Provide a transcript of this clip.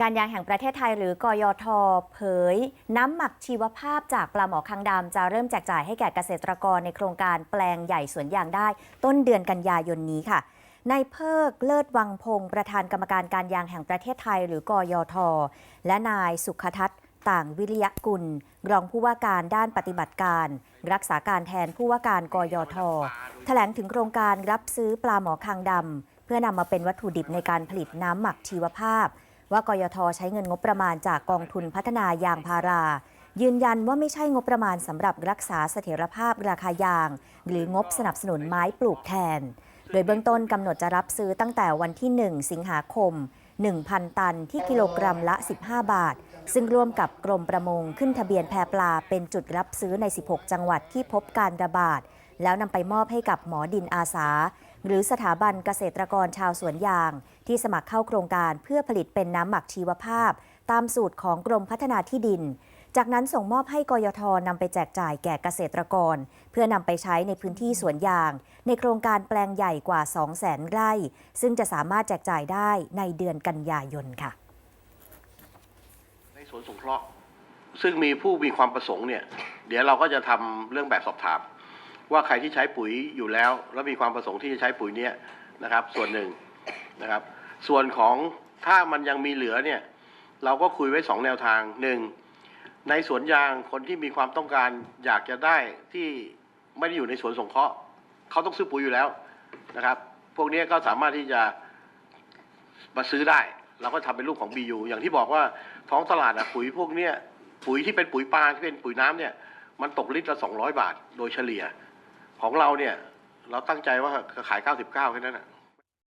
การยางแห่งประเทศไทยหรือกยทเผย น้ำหมักชีวภาพจากปลาหมอคางดำจะเริ่มแจกจ่ายให้แก่เกษตรกรในโครงการแปลงใหญ่สวนยางได้ ต้นเดือนกันยายนนี้ค่ะนายเพิกเลิศวังพงศ์ประธานกรรมการการยางแห่งประเทศไทย หรือกยท และนายสุขทัศน์ต่างวิริยกุล รองผู้ว่าการด้านปฏิบัติการ รักษาการแทนผู้ว่าการกยท แถลงถึงโครงการรับซื้อปลาหมอคางดำเพื่อนำมาเป็นวัตถุดิบในการผลิตน้ำหมักชีวภาพ ว่ากยทใช้เงินงบประมาณจากกองทุนพัฒนายางพารา ยืนยันว่าไม่ใช่งบประมาณสำหรับรักษาเสถียรภาพราคายาง หรืองบสนับสนุนไม้ปลูกแทน โดยเบื้องต้นกำหนดจะรับซื้อตั้งแต่วันที่ 1 สิงหาคม 1,000 ตันที่กิโลกรัมละ 15 บาท ซึ่งร่วมกับกรมประมงขึ้นทะเบียนแพปลาเป็นจุดรับซื้อใน 16 จังหวัดที่พบการระบาด แล้วนำไปมอบให้กับหมอดินอาสา หรือสถาบันเกษตรกรชาวสวนยาง ที่สมัครเข้าโครงการเพื่อผลิตเป็นน้ำหมักชีวภาพ ตามสูตรของกรมพัฒนาที่ดิน จากนั้นส่งมอบให้กยทนำไปแจกจ่ายแก่เกษตรกร เพื่อนำไปใช้ในพื้นที่สวนยาง ในโครงการแปลงใหญ่กว่า 200,000 ไร่ ซึ่งจะสามารถแจกจ่ายได้ในเดือนกันยายนค่ะ สวนสงเคราะห์ ซึ่งมีผู้มีความประสงค์เนี่ยเดี๋ยวเราก็จะทำเรื่องแบบสอบถาม ว่าใครที่ใช้ปุ๋ยอยู่แล้ว แล้วมีความประสงค์ที่จะใช้ปุ๋ยเนี่ยนะครับ ส่วนหนึ่งนะครับ ส่วนของถ้ามันยังมีเหลือเนี่ยเราก็คุยไว้สองแนวทางหนึ่งในสวนยางคนที่มีความต้องการอยากจะได้ที่ไม่ได้อยู่ในสวนสงเคราะห์เขาต้องซื้อปุ๋ยอยู่แล้วนะครับ พวกนี้ก็สามารถที่จะมาซื้อได้ เราก็ทำเป็นรูปของ BU อย่างที่บอกว่า ท้องตลาดอะปุ๋ยพวกเนี้ยปุ๋ยที่เป็นปุ๋ยปลาที่เป็นปุ๋ยน้ำเนี่ย มันตกลิตรละสองร้อยบาท โดยเฉลี่ย ของเราเนี่ย เราตั้งใจว่าขายเก้าสิบเก้าแค่นั้นอะ